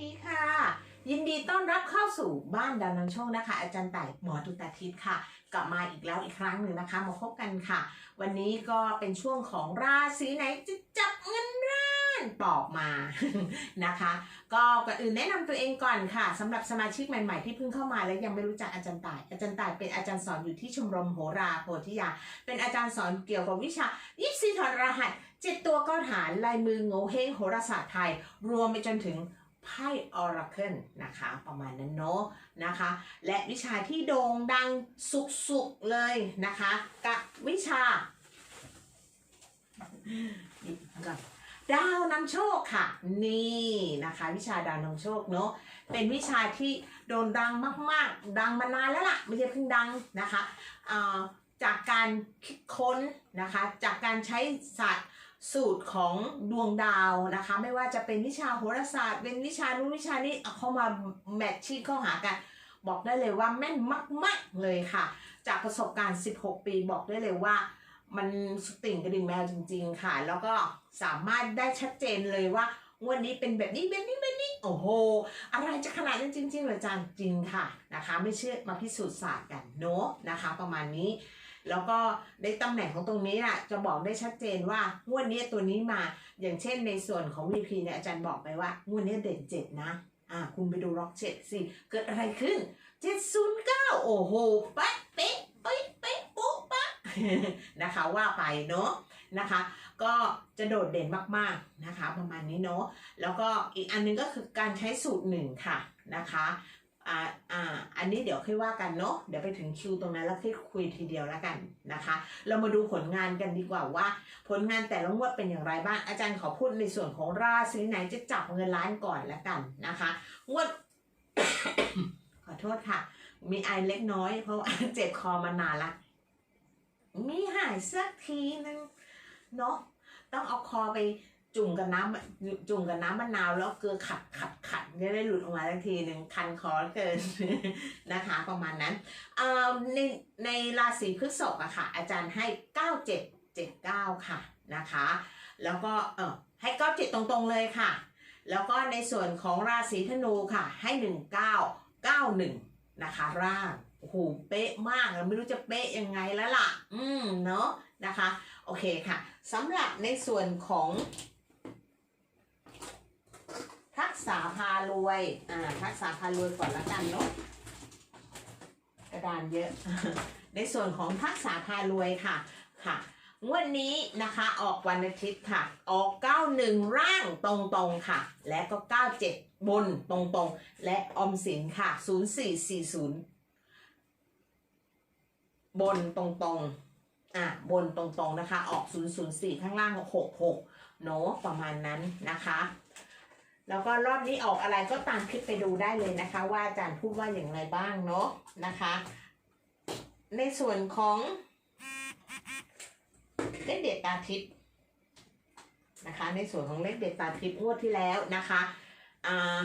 ดีค่ะ ยินดีต้อนรับเข้าสู่บ้านดาวนำโชคนะคะ อาจารย์ต่ายหมอตุตาทิศค่ะ กลับมาอีกแล้วอีกครั้งหนึ่งนะคะ มาพบกันค่ะ วันนี้ก็เป็นช่วงของราศีไหนจะจับเงินร้านปอกมานะคะ ก็ก่อนอื่นแนะนำตัวเองก่อนค่ะสำหรับสมาชิกใหม่ๆที่เพิ่งเข้ามาและยังไม่รู้จักอาจารย์ต่าย อาจารย์ต่ายเป็นอาจารย์สอนอยู่ที่ชมรมโหราโพธิยา เป็นอาจารย์สอนเกี่ยวกับวิชายิปซีถอดรหัสเจ็ดตัวก้อนหารลายมือโงเฮงโหราศาสตร์ไทย รวมไปจนถึง ไพ่ออราเคิลนะคะประมาณนั้นเนาะนะคะ และวิชาที่โด่งดังสุกๆเลยนะคะกับวิชาหยิบดาวนำโชคค่ะ นี่นะคะ วิชาดาวนำโชคเนาะเป็นวิชาที่โด่งดังมากๆ ดังมานานแล้วล่ะไม่ใช่เพิ่งดังนะคะจากการคิดค้นนะคะ จากการใช้ศาสตร์ สูตรของดวงดาวนะคะ ไม่ว่าจะเป็นวิชาโหราศาสตร์ เป็นวิชานู้นวิชานี้เข้ามาแมทชิ่งเข้าหากัน บอกได้เลยว่าแม่นมาก ๆ เลยค่ะ จากประสบการณ์ 16 ปีบอกได้เลยว่ามันสติ่งกระดิ่งแมวจริง ๆ ค่ะ แล้วก็สามารถได้ชัดเจนเลยว่างวันนี้เป็นแบบนี้แบบนี้แบบนี้โอ้โห อะไรจะขนาดนั้นจริงๆเหรออาจารย์จริงค่ะนะคะ ไม่เชื่อมาพิสูจน์ศาสตร์กันเนาะนะคะ ประมาณนี้ แล้วก็ในตำแหน่งของตรงนี้อะจะบอกได้ชัดเจนว่างวดนี้ตัวนี้มาอย่างเช่นในส่วนของ VP เนี่ยอาจารย์บอกไปว่างวดนี้เด่นเจ็ดนะอ่าคุณไปดูล็อกเจ็ดสิเกิดอะไรขึ้นเจ็ดศูนย์เก้าโอ้โหปะเป๊ะเป๊ะเป๊ะปุ๊บปะนะคะว่าไปเนาะนะคะก็จะโดดเด่นมากๆนะคะประมาณนี้เนาะแล้วก็อีกอันหนึงก็คือการใช้สูตรหนึ่งค่ะนะคะ อ่าอ่าอันนี้เดี๋ยวค่อยว่ากันเนาะเดี๋ยวไปถึงคิวตรงนั้นแล้วค่อยคุยทีเดียวแล้วกันนะคะ เรามาดูผลงานกันดีกว่าว่า ผลงานแต่ละงวดเป็นอย่างไรบ้างอาจารย์ขอพูดในส่วนของราศีไหนจะจับเงินล้านก่อนแล้วกันนะคะงวด ขอโทษค่ะ มีไอเล็กน้อย เพราะเจ็บคอมานานละมีหายสักทีนึงเนาะต้องเอาคอไป จุ่มกับน้ำจุ่มกับน้ำมะนาวแล้วเกลือขัดขัดขัดจะได้หลุดออกมาสักทีหนึ่งคันคอเกินนะคะประมาณนั้นในในราศีพฤษภอะค่ะ อาจารย์ให้เก้าเจ็ดเจ็ดเก้าค่ะนะคะ แล้วก็เออให้เก้าเจ็ดตรงๆเลยค่ะ แล้วก็ในส่วนของราศีธนูค่ะให้หนึ่งเก้าเก้าหนึ่งนะคะร่างโอ้โหเป๊ะมากไม่รู้จะเป๊ะยังไงแล้วล่ะ อืมเนาะนะคะ โอเคค่ะสำหรับในส่วนของ ทักษาพารวย อ่า ทักษาพารวยก่อนละกันเนาะ กระดานเยอะ ในส่วนของทักษาพารวยค่ะ ค่ะงวดนี้นะคะออกวันอาทิตย์ค่ะ ออก 91 ร่างตรงๆค่ะ และก็ 97 บนตรงๆ และออมสินค่ะ 0440 บนตรงๆ อะ บนตรงๆนะคะ ออก 004 ข้างล่าง 66 เนาะประมาณนั้นนะคะ แล้วก็รอบนี้ออกอะไรก็ตามคลิปไปดูได้เลยนะคะ ว่าอาจารย์พูดว่าอย่างไรบ้างเนาะนะคะ ในส่วนของเลขเด็ดตาทิพย์นะคะ ในส่วนของเลขเด็ดตาทิพย์งวดที่แล้วนะคะอ่า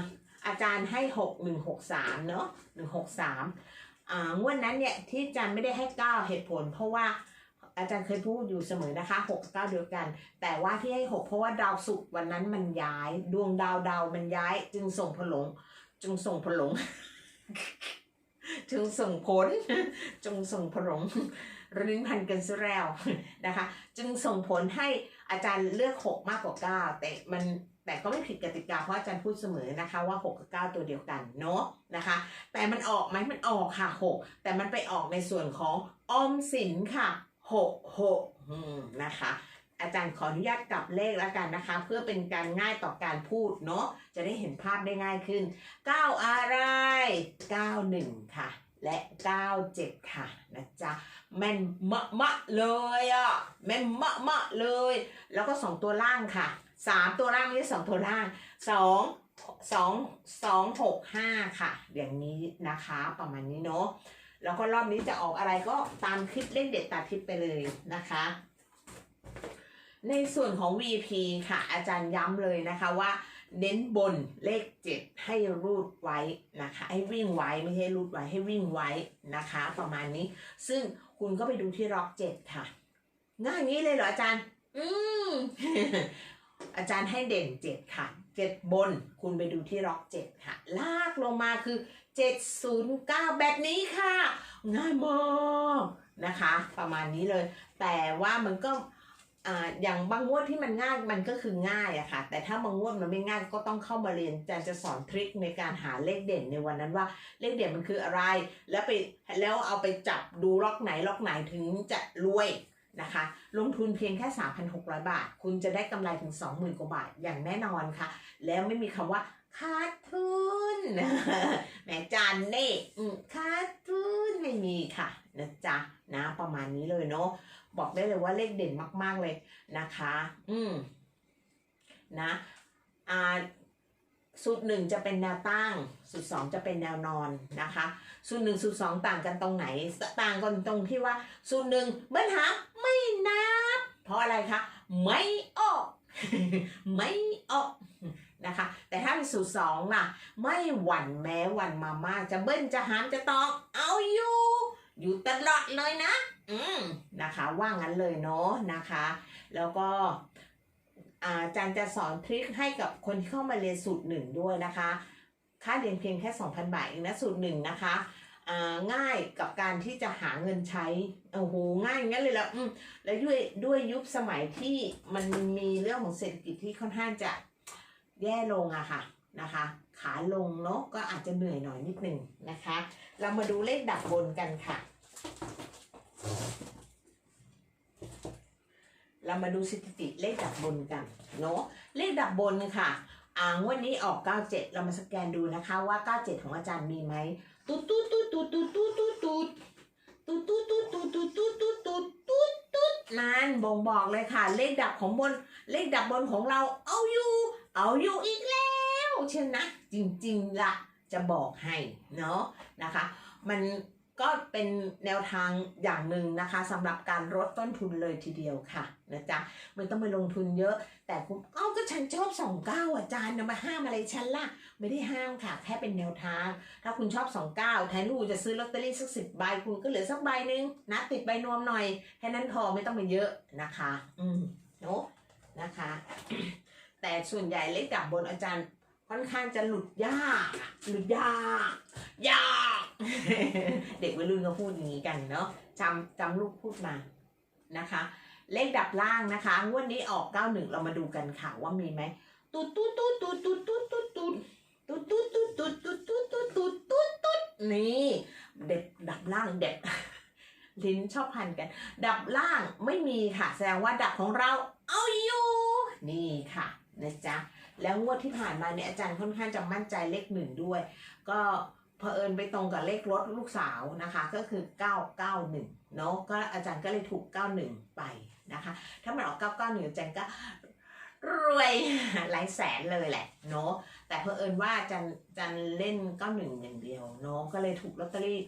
อาจารย์ให้หกหนึ่งหกสามเนาะหนึ่งหกสามอ่างวดนั้นเนี่ยที่อาจารย์ไม่ได้ให้เก้าเหตุผล เพราะว่า อาจารย์เคยพูดอยู่เสมอนะคะหกกับเก้าเดียวกัน แต่ว่าที่ให้หกเพราะว่าดาวศุกร์วันนั้นมันย้าย ดวงดาวดาวมันย้าย จึงส่งผลงจึงส่งผลงจึงส่งผลจงส่งผลงลิ้นพันกันซะแล้วนะคะ จึงส่งผลให้อาจารย์เลือกหกมากกว่าเก้าแต่มันแต่ก็ไม่ผิดกติกาเพราะอาจารย์พูดเสมอนะคะว่าหกกับเก้าตัวเดียวกันเนาะนะคะ แต่มันออกไหมมันออกค่ะหกแต่มันไปออกในส่วนของออมสินค่ะ หกหกอืมนะคะ อาจารย์ขออนุญาตกลับเลขแล้วกันนะคะ เพื่อเป็นการง่ายต่อการพูดเนาะจะได้เห็นภาพได้ง่ายขึ้น 9 อะไร 91 ค่ะ และ 97 ค่ะนะจ๊ะแม่นมะมะเลยอะแม่นมะมะเลย แล้วก็ 2 ตัวล่างค่ะ 3 ตัวล่างไม่ใช่2ตัวล่าง 2 2 2 6 5 ค่ะ อย่างนี้นะคะประมาณนี้เนาะ แล้วก็รอบนี้จะออกอะไรก็ตามคลิปเล่นเด็ดตาทิปไปเลยนะคะ ในส่วนของ VP ค่ะ อาจารย์ย้ำเลยนะคะว่า เน้นบนเลข 7 ให้รูดไว้นะคะ ให้วิ่งไว้ไม่ใช่รูดไว้ให้วิ่งไว้นะคะ ประมาณนี้ ซึ่งคุณก็ไปดูที่ล็อก7ค่ะง่ายอย่างนี้เลยเหรออาจารย์ อืมอาจารย์ให้เด่น7ค่ะเจ็ดบน คุณไปดูที่ล็อกเจ็ดค่ะ ลากลงมาคือ 709 แบบนี้ค่ะ ง่ายมากนะคะ ประมาณนี้เลย แต่ว่ามันก็อย่างบางงวดที่มันง่ายมันก็คือง่ายอะค่ะ แต่ถ้าบางงวดมันไม่ง่ายก็ต้องเข้ามาเรียนอาจารย์จะสอนทริคในการหาเลขเด่นในวันนั้นว่าเลขเด่นมันคืออะไร แล้วไปแล้วเอาไปจับดูล็อกไหนล็อกไหนถึงจะรวยนะคะ ลงทุนเพียงแค่ 3,600 บาท คุณจะได้กำไรถึง 20,000 กว่าบาทอย่างแน่นอนค่ะ แล้วไม่มีคำว่า ขาดทุนแหมจานเน่อืมขาดทุนไม่มีค่ะนะจ๊ะนะประมาณนี้เลยเนาะบอกได้เลยว่าเลขเด่นมาก ๆเลยนะคะ อืมนะอ่าสูตรหนึ่งจะเป็นแนวตั้ง สูตรสองจะเป็นแนวนอนนะคะ สูตรหนึ่งสูตรสองต่างกันตรงไหน ต่างกันตรงที่ว่า สูตรหนึ่งเบิ้ลหาไม่นับ เพราะอะไรคะ ไม่ออก ไม่ออก นะคะ แต่ถ้าเป็นสูตรสองล่ะ ไม่หวั่นแม้หวั่นมาม่าจะเบิ้ลจะหามจะตองเอาอยู่ อยู่ตลอดเลยนะ อืมนะคะ ว่างั้นเลยเนาะนะคะ แล้วก็อาจารย์จะสอนทริคให้กับคนที่เข้ามาเรียนสูตรหนึ่งด้วยนะคะ ค่าเรียนเพียงแค่ 2,000 บาทเองนะสูตรหนึ่งนะคะง่ายกับการที่จะหาเงินใช้ โอ้โห ง่ายงั้นเลยละอืมแล้วด้วยด้วยยุคสมัยที่มันมีเรื่องของเศรษฐกิจที่ค่อนข้างจะ แย่ลงอะค่ะนะคะ ขาลงเนาะก็อาจจะเหนื่อยหน่อยนิดหนึ่งนะคะ เรามาดูเลขดับบนกันค่ะ เรามาดูสถิติเลขดับบนกันเนาะเลขดับบนค่ะอ่างวดนี้ออก 97 เรามาสแกนดูนะคะว่า 97 ของอาจารย์มีไหมตุ๊ดตุ๊ดตุ๊ดตุ๊ดตุ๊ดตุ๊ดตุ๊ดตุ๊ดตุ๊ดตุ๊ดตุ๊ดตุ๊ดตุ๊ดตุ๊ดตุ๊ดตุ๊ดตุ๊ดนั่นบ่งบอกเลยค่ะ เลขดับของบน เลขดับบนของเราเอาอยู่ เอาอยู่อีกแล้วเช่นนะจริงๆละจะบอกให้เนาะนะคะ มันก็เป็นแนวทางอย่างหนึ่งนะคะสำหรับการลดต้นทุนเลยทีเดียวค่ะนะจ๊ะไม่ต้องไปลงทุนเยอะ แต่คุณเอ้าก็ฉันชอบสองเก้าอาจารย์นะมาห้ามอะไรฉันล่ะ ไม่ได้ห้ามค่ะ แค่เป็นแนวทาง ถ้าคุณชอบสองเก้าแทนที่คุณจะซื้อลอตเตอรี่สักสิบใบคุณก็เหลือสักใบหนึ่งนะติดใบนวมหน่อยแค่นั้นพอไม่ต้องไปเยอะนะคะ อืมเนาะนะคะ แต่ส่วนใหญ่เลขดับบนอาจารย์ค่อนข้างจะหลุดยากอะหลุดยากยากเด็กวัยรุ่นก็พูดอย่างนี้กันเนาะจำจำลูกพูดมานะคะ เลขดับล่างนะคะงวดนี้ออก 91 เรามาดูกันค่ะว่ามีไหมตุ๊ดตุ๊ดตุ๊ดตุ๊ดตุ๊ดตุ๊ดตุ๊ดตุ๊ดตุ๊ดตุ๊ดตุ๊ดตุ๊ดตุ๊ดตุ๊ดตุ๊ดตุ๊ดตุ๊ดนี่เด็ดดับล่างเด็ดลิ้นชอบพันกัน ดับล่างไม่มีค่ะ แสดงว่าดับของเราเอาอยู่ นี่ค่ะ นะจ๊ะ แล้วงวดที่ผ่านมาเนี่ยอาจารย์ค่อนข้างจะมั่นใจเลขหนึ่งด้วย ก็เผอิญไปตรงกับเลขรถลูกสาวนะคะ ก็คือ 991เนาะก็อาจารย์ก็เลยถูก 91 ไปนะคะ ถ้ามันออก 991อาจารย์ก็รวยหลายแสนเลยแหละเนาะแต่เผอิญว่าอาจารย์อาจารย์เล่น91อย่างเดียวเนาะก็เลยถูกลอตเตอรี่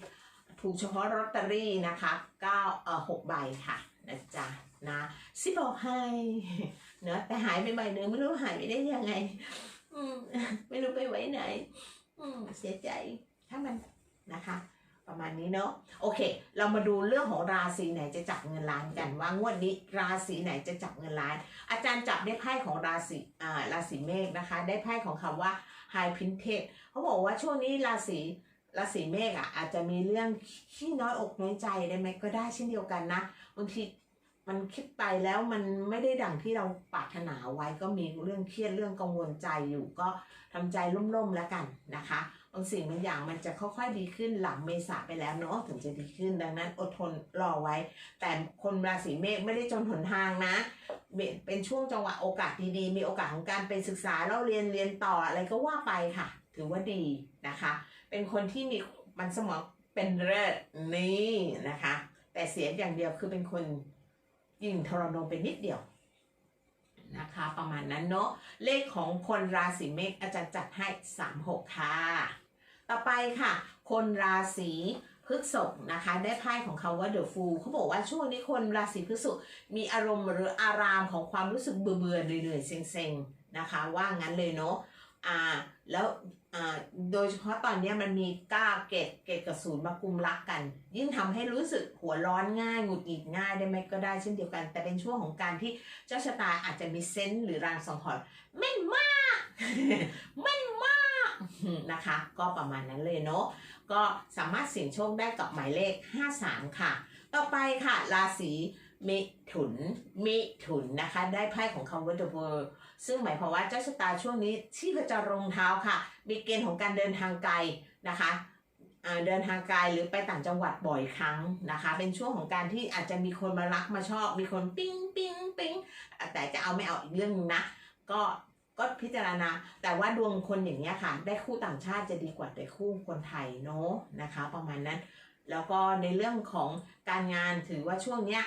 ถูกเฉพาะลอตเตอรี่นะคะ9เอ่อ6ใบค่ะนะจ๊ะนะสิบอกให้ เนอะแต่หายไปใบหนึ่งไม่รู้หายไปได้ยังไง อืมไม่รู้ไปไว้ไหน อืมเสียใจถ้ามันนะคะ ประมาณนี้เนาะโอเค เรามาดูเรื่องของราศีไหนจะจับเงินล้านกันว่างวดนี้ราศีไหนจะจับเงินล้าน อาจารย์จับได้ไพ่ของราศีอ่าราศีเมษนะคะ ได้ไพ่ของคำว่า High Printed เขาบอกว่าช่วงนี้ราศีราศีเมษอะอาจจะมีเรื่องขี้น้อยอกน้อยใจได้ไหมก็ได้เช่นเดียวกันนะบางที มันคิดไปแล้วมันไม่ได้ดังที่เราปรารถนาไว้ก็มีเรื่องเครียดเรื่องกังวลใจอยู่ก็ทำใจร่มๆแล้วกันนะคะบางสิ่งบางอย่างมันจะค่อยๆดีขึ้นหลังเมษาไปแล้วเนาะถึงจะดีขึ้นดังนั้นอดทนรอไว้ แต่คนราศีเมษไม่ได้จนหนทางนะ เป็นช่วงจังหวะโอกาสดีๆ มีโอกาสของการไปศึกษาแล้วเรียนเรียนต่ออะไรก็ว่าไปค่ะ ถือว่าดีนะคะ เป็นคนที่มีมันสมองเป็นเลิศนี่นะคะ แต่เสียอย่างเดียวคือเป็นคน ยิ่งทรนงไปนิดเดียวนะคะประมาณนั้นเนาะเลขของคนราศีเมษอาจารย์จัดให้ 36 ค่ะ ต่อไปค่ะ คนราศีพฤษภนะคะ ได้ไพ่ของเขาว่าเดอะฟูเขาบอกว่าช่วงนี้คนราศีพฤษภมีอารมณ์หรืออารามของความรู้สึกเบื่อเบื่อเหนื่อยๆเซ็งๆนะคะ ว่างั้นเลยเนาะอ่าแล้ว โดยเฉพาะตอนนี้มันมีก้าเกตเกตกับศูนย์มากุมรักกัน ยิ่งทำให้รู้สึกหัวร้อนง่ายหงุดหงิดง่ายได้ไหมก็ได้เช่นเดียวกัน แต่เป็นช่วงของการที่เจ้าชะตาอาจจะมีเซนส์หรือรางสังหรณ์แม่นมากแม่นมากนะคะ ก็ประมาณนั้นเลยเนาะก็สามารถเสี่ยงโชคได้กับหมายเลข 53 ค่ะ ต่อไปค่ะ ราศี มิถุน มิถุนนะคะ ได้ไพ่ของคำว่า The World ซึ่งหมายความว่าเจ้าชะตาช่วงนี้ที่ประจรรองเท้าค่ะ มีเกณฑ์ของการเดินทางไกลนะคะเดินทางไกลหรือไปต่างจังหวัดบ่อยครั้งนะคะ เป็นช่วงของการที่อาจจะมีคนมารักมาชอบ มีคนปิ๊งปิ๊งปิ๊งแต่จะเอาไม่เอาอีกเรื่องนึงนะ ก็ก็พิจารณา แต่ว่าดวงคนอย่างเงี้ยค่ะ ได้คู่ต่างชาติจะดีกว่าได้คู่คนไทยเนาะนะคะ ประมาณนั้น แล้วก็ในเรื่องของการงานถือว่าช่วงเนี้ย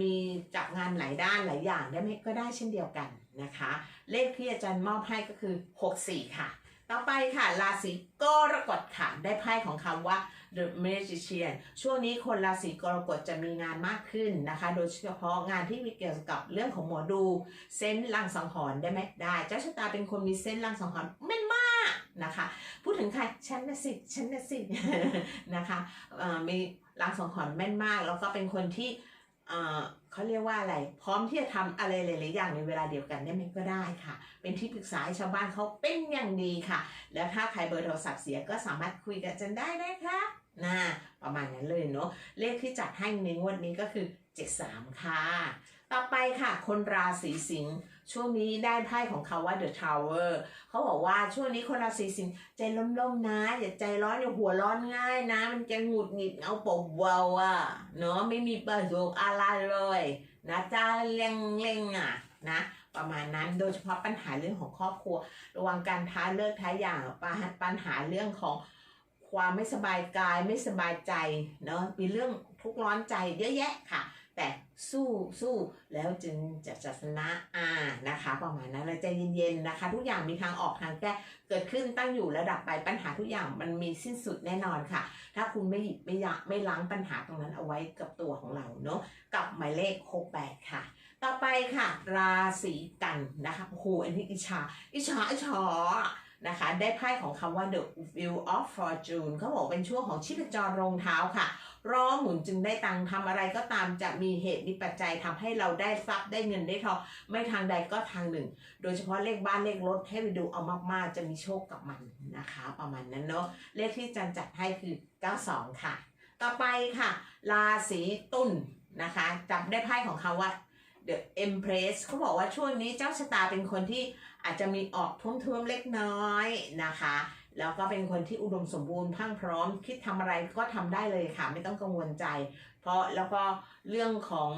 มีจับงานหลายด้านหลายอย่างได้ไหมก็ได้เช่นเดียวกันนะคะ เลขที่อาจารย์มอบให้ก็คือ 64 ค่ะ ต่อไปค่ะ ราศีกรกฎค่ะ ได้ไพ่ของคำว่า The Magician ช่วงนี้คนราศีกรกฎจะมีงานมากขึ้นนะคะ โดยเฉพาะงานที่มีเกี่ยวกับเรื่องของหมอดูเซนลังสังหรณ์ได้ไหมได้ เจ้าชะตาเป็นคนมีเซนลังสังหรณ์แม่นมากนะคะ พูดถึงใครฉันนะสิฉันนะสินะคะมีลังสังหรณ์แม่นมาก แล้วก็เป็นคนที่ เขาเรียกว่าอะไร พร้อมที่จะทำอะไรหลายๆอย่างในเวลาเดียวกันได้ไหมก็ได้ค่ะ เป็นที่ปรึกษาให้ชาวบ้านเขาเป็นอย่างดีค่ะ แล้วถ้าใครเบอร์โทรศัพท์เสียก็สามารถคุยกับฉันได้นะคะนะประมาณนั้นเลยเนาะเลขที่จัดให้ในงวดนี้ก็คือ 73 ค่ะ ต่อไปค่ะ คนราศีสิงห์ช่วงนี้ได้ไพ่ของเขาว่า The Tower เขาบอกว่าช่วงนี้คนราศีสิงห์ใจล่มๆนะ อย่าใจร้อนอย่าหัวร้อนง่ายนะ มันจะหงุดหงิดเอาปบเบาอะเนาะไม่มีประโยชน์อะไรเลยนะจ้าเล่งเล่งๆอะนะประมาณนั้นโดยเฉพาะปัญหาเรื่องของครอบครัว ระวังการท้าเลิกท้าอย่างปัญหาปัญหาเรื่องของความไม่สบายกายไม่สบายใจเนาะมีเรื่องทุกร้อนใจเยอะแยะค่ะ แต่สู้สู้แล้วจึงจะชนะอ่านะคะ ประมาณนั้นเลยใจเย็นๆนะคะ ทุกอย่างมีทางออกทางแก้เกิดขึ้นตั้งอยู่ระดับไปปัญหาทุกอย่างมันมีสิ้นสุดแน่นอนค่ะ ถ้าคุณไม่หยิบไม่ยะไม่ล้างปัญหาตรงนั้นเอาไว้กับตัวของเราเนาะกับหมายเลข68ค่ะ ต่อไปค่ะ ราศีกันนะคะโอ้โหอันนี้อิจฉาอิจฉาอิจฉานะคะได้ไพ่ของคำว่า the wheel of fortune เขาบอกเป็นช่วงของชีพจรรองเท้าค่ะ รอหมุนจึงได้ตังทำอะไรก็ตามจะมีเหตุมีปัจจัยทำให้เราได้ทรัพย์ได้เงินได้ทองไม่ทางใดก็ทางหนึ่ง โดยเฉพาะเลขบ้านเลขรถให้ไปดูเอามากๆ จะมีโชคกับมันนะคะ ประมาณนั้นเนาะเลขที่จันจัดให้คือ 92 ค่ะ ต่อไปค่ะ ราศีตุลนะคะจับได้ไพ่ของเขาว่า The Empress เขาบอกว่าช่วงนี้เจ้าชะตาเป็นคนที่อาจจะมีออกทุ่มๆเล็กน้อยนะคะ แล้วก็เป็นคนที่อุดมสมบูรณ์พรังพร้อม คิดทำอะไรก็ทำได้เลยค่ะ ไม่ต้องกังวลใจ เพราะแล้วก็เรื่องของ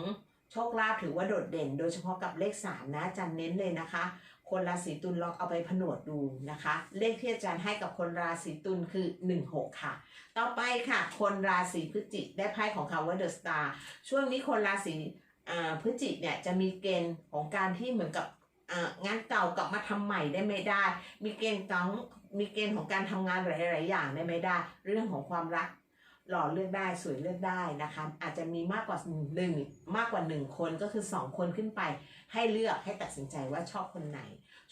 โชคลาภถือว่าโดดเด่น โดยเฉพาะกับเลขสามนะอาจารย์เน้นเลยนะคะ คนราศีตุลลองเอาไปผนวดดูนะคะ เลขที่อาจารย์ให้กับคนราศีตุลคือ 16 ค่ะ ต่อไปค่ะ คนราศีพฤศจิกได้ไพ่ของคำว่า The Star ช่วงนี้คนราศีอ่าพฤศจิกเนี่ยจะมีเกณฑ์ของการที่เหมือนกับอ่างานเก่ากลับมาทำใหม่ได้ไม่ได้ มีเกณฑ์ของ มีเกณฑ์ของการทำงานหลาย ๆ อย่างได้ไม่ได้ เรื่องของความรัก หล่อเลือกได้สวยเลือกได้นะคะ อาจจะมีมากกว่าหนึ่งมากกว่าหนึ่งคนก็คือสองคนขึ้นไป ให้เลือกให้ตัดสินใจว่าชอบคนไหน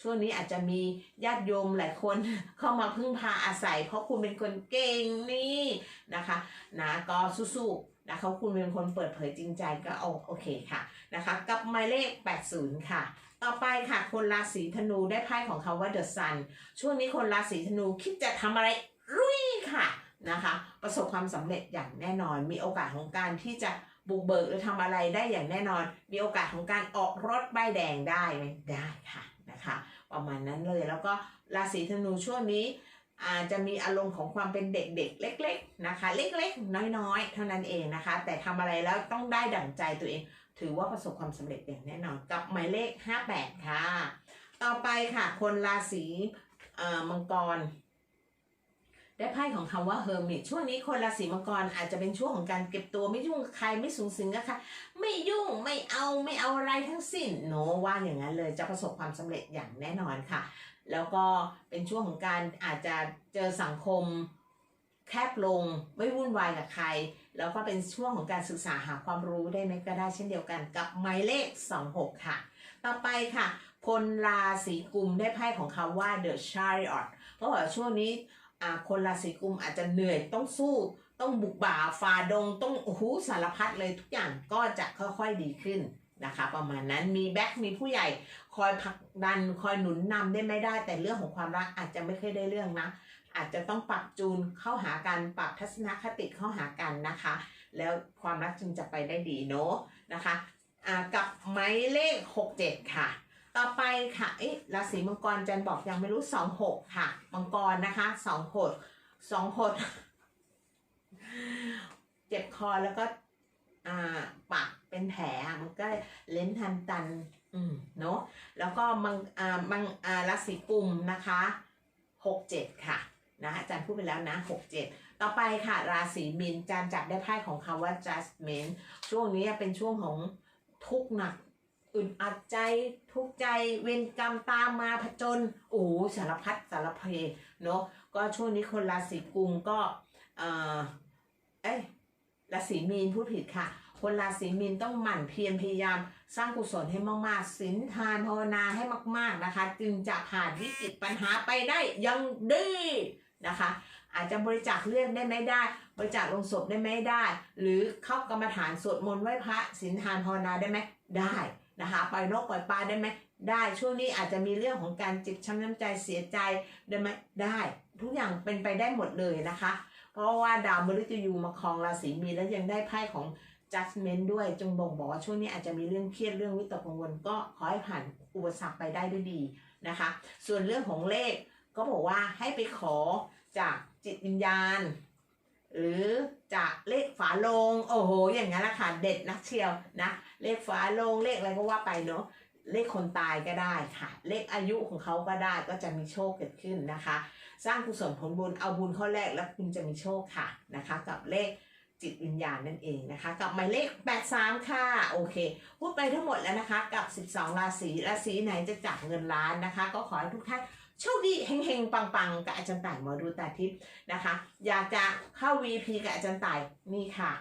ช่วงนี้อาจจะมีญาติโยมหลายคนเข้ามาพึ่งพาอาศัย เพราะคุณเป็นคนเก่งนี่นะคะนะก็สู้ๆนะคะคุณเป็นคนเปิดเผยจริงใจก็โอโอเคค่ะนะคะ กับหมายเลข 80 ค่ะ ต่อไปค่ะ คนราศีธนูได้ไพ่ของเขาว่า The Sun ช่วงนี้คนราศีธนูคิดจะทำอะไรรุ่ยค่ะนะคะ ประสบความสำเร็จอย่างแน่นอน มีโอกาสของการที่จะบุกเบิกหรือทำอะไรได้อย่างแน่นอน มีโอกาสของการออกรถใบแดงได้ไหมได้ค่ะนะคะ ประมาณนั้นเลยแล้วก็ราศีธนูช่วงนี้อาจจะมีอารมณ์ของความเป็นเด็กๆ เล็ก ๆ นะคะ เล็กๆ น้อยๆ เท่านั้นเองนะคะ แต่ทำอะไรแล้วต้องได้ดั่งใจตัวเอง ถือว่าประสบความสำเร็จอย่างแน่นอนกับหมายเลข 58 ค่ะ ต่อไปค่ะคนราศีมังกร ได้ไพ่ของคำว่าเฮอร์มิตช่วงนี้คนราศีมังกรอาจจะเป็นช่วงของการเก็บตัวไม่ยุ่งใครไม่สูงสิงกับใครไม่ยุ่งไม่เอาไม่เอาอะไรทั้งสิ้นโนว่าอย่างนั้นเลยจะประสบความสำเร็จอย่างแน่นอนค่ะ แล้วก็เป็นช่วงของการอาจจะเจอสังคมแคบลงไม่วุ่นวายกับใคร แล้วก็เป็นช่วงของการศึกษาหาความรู้ได้ไหมก็ได้เช่นเดียวกันกับหมายเลข 26 ค่ะ ต่อไปค่ะ คนราศีกุมได้ไพ่ของคำว่า The Chariot เพราะว่าช่วงนี้อ่าคนราศีกุมอาจจะเหนื่อยต้องสู้ต้องบุกบ่าฝ่าดงต้องโอ้โหสารพัดเลยทุกอย่างก็จะค่อยๆดีขึ้นนะคะ ประมาณนั้นมีแบ็คมีผู้ใหญ่คอยผลักดันคอยหนุนนำได้ไม่ได้ แต่เรื่องของความรักอาจจะไม่เคอยได้เรื่องนะ อาจจะต้องปรับจูนเข้าหากันปรับทัศนคติเข้าหากันนะคะ แล้วความรักจึงจะไปได้ดีเนาะนะคะกับหมายเลข 67 ค่ะ ต่อไปค่ะเอ๊ะราศีมังกรจันบอกยังไม่รู้ 26 ค่ะ มังกรนะคะ2หด2หดเจ็บคอแล้วก็ปากเป็นแผลมันก็เล้นทันตันอืมเนาะแล้วก็มังอ่ามังอ่าราศีกุมนะคะหกเจ็ดค่ะ นะอาจารย์พูดไปแล้วนะหกเจ็ดต่อไปค่ะ ราศีมีนอาจารย์จับได้ไพ่ของคำว่า judgment ช่วงนี้เป็นช่วงของทุกข์หนักอึดอัดใจทุกข์ใจเวรกรรมตามมาผจญโอ้สารพัดสารเพเนาะก็ช่วงนี้คนราศีกุมก็เออเอ้ยราศีมีนพูดผิดค่ะ คนราศีมีนต้องหมั่นเพียรพยายาม สร้างกุศลให้มากๆศีลทานภาวนาให้มาก ๆนะคะ จึงจะผ่านวิกฤตปัญหาไปได้ยังดี นะคะ อาจจะบริจาคเลือดได้ไหมได้ บริจาคลงศพได้ไหมได้ หรือเข้ากรรมฐานสวดมนต์ไหว้พระศีลทานภาวนาได้ไหมได้นะคะปล่อยนกปล่อยปลาได้ไหมได้ช่วงนี้อาจจะมีเรื่องของการจิตช้ำน้ำใจเสียใจได้ไหมได้ ทุกอย่างเป็นไปได้หมดเลยนะคะ เพราะว่าดาวมฤตยูมาครองราศีมีนแล้วยังได้ไพ่ของ judgment ด้วยจงบ่งบอกว่าช่วงนี้อาจจะมีเรื่องเครียดเรื่องวิตกกังวลก็ขอให้ผ่านอุปสรรคไปได้ด้วยดีนะคะ ส่วนเรื่องของเลขก็บอกว่าให้ไปขอ จากจิตวิญญาณ หรือจากเลขฝาโลง โอ้โห อย่างนั้นแหละค่ะเด็ดนักเชียวนะ เลขฝาโลงเลขอะไรก็ว่าไปเนาะเลขคนตายก็ได้ค่ะ เลขอายุของเขาก็ได้ก็จะมีโชคเกิดขึ้นนะคะ สร้างกุศลผลบุญเอาบุญข้าแรกแล้วคุณจะมีโชคค่ะนะคะ กับเลขจิตวิญญาณนั่นเองนะคะ กับหมายเลข 83 ค่ะ โอเค พูดไปทั้งหมดแล้วนะคะ กับ 12 ราศีราศีไหนจะจับเงินล้านนะคะ ก็ขอให้ทุกท่าน โชคดีเฮงๆ ปังๆ กับอาจารย์ต่ายหมอดูตาทิพย์นะคะ อยากจะเข้า VP กับอาจารย์ต่ายนี่ค่ะ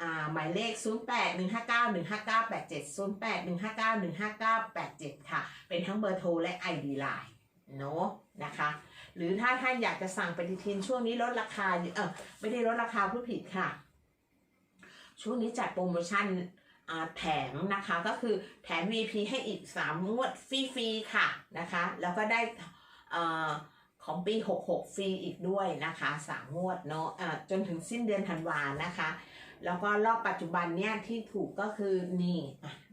อ่าหมายเลข 0 8 1 5 9 1 5 9 8 7 0 8 1 5 9 1 5 9 8 7 ค่ะ เป็นทั้งเบอร์โทรและ ID Line เนาะนะคะ หรือถ้าท่านอยากจะสั่งปฏิทินช่วงนี้ลดราคาอยู่เออไม่ได้ลดราคาผู้ผิดค่ะ ช่วงนี้จัดโปรโมชั่นอ่าแถมนะคะก็คือแถม VP ให้อีก 3 งวดฟรีๆค่ะนะคะ แล้วก็ได้ ของปี 66 ฟรีอีกด้วยนะคะ3งวดเนาะะจนถึงสิ้นเดือนธันวานะคะ แล้วก็รอบปัจจุบันเนี่ยที่ถูกก็คือนี่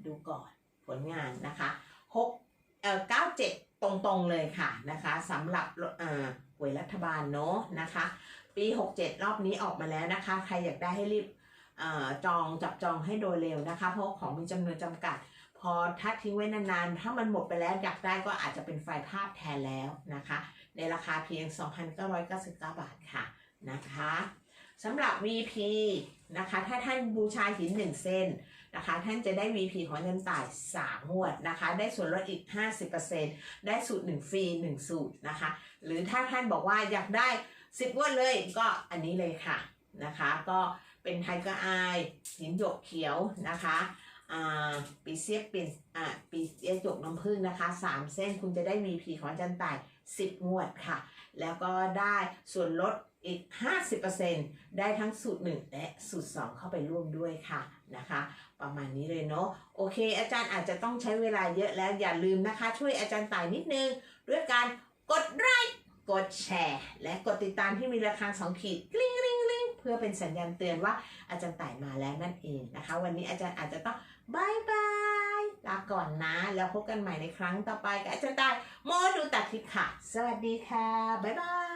ดูก่อนผลงานนะคะ6เอ่อ97 ตรงๆเลยค่ะนะคะสำหรับอ่อหวยรัฐบาลเนาะนะคะ ปี 67 รอบนี้ออกมาแล้วนะคะ ใครอยากได้ให้รีบอจองจับจองให้โดยเร็วนะคะ เพราะของมีจำนวนจำกัด พอถ้าทิ้งไว้นานๆ ถ้ามันหมดไปแล้วอยากได้ก็อาจจะเป็นไฟล์ภาพแทนแล้วนะคะ ในราคาเพียง 2,999 บาทค่ะนะคะสำหรับ VP นะคะ ถ้าท่านบูชาหิน 1 เส้นนะคะ ท่านจะได้ VP ของเงินต่าย3งวดนะคะ ได้ส่วนลดอีก 50%ได้สูตร 1 ฟรี 1 สูตรนะคะ หรือถ้าท่านบอกว่าอยากได้ 10งวดเลยก็อันนี้เลยค่ะนะคะ ก็เป็นไทเกอร์อายหินหยกเขียวนะคะ ปีเสียเป็นอ่าปีเสียหยกน้ำผึ้งนะคะ3เส้นคุณจะได้ VP ของอาจันต่าย10 งวดค่ะ แล้วก็ได้ส่วนลดอีก 50%ได้ทั้งสูตร 1 และสูตร 2 เข้าไปร่วมด้วยค่ะนะคะ ประมาณนี้เลยเนาะโอเค อาจารย์อาจจะต้องใช้เวลาเยอะแล้วอย่าลืมนะคะ ช่วยอาจารย์ต่ายนิดนึง ด้วยการกดไลค์กดแชร์ และกดติดตามที่มีระฆังสองขีดกริ๊งริ๊งริ๊งเพื่อเป็นสัญญาณเตือนว่าอาจารย์ต่ายมาแล้วนั่นเองนะคะ วันนี้อาจารย์อาจจะต้อง บายบายลาก่อนนะ แล้วพบกันใหม่ในครั้งต่อไปกับอาจารย์ตายโมดูตัดทิพย์ค่ะ สวัสดีค่ะ บ๊ายบาย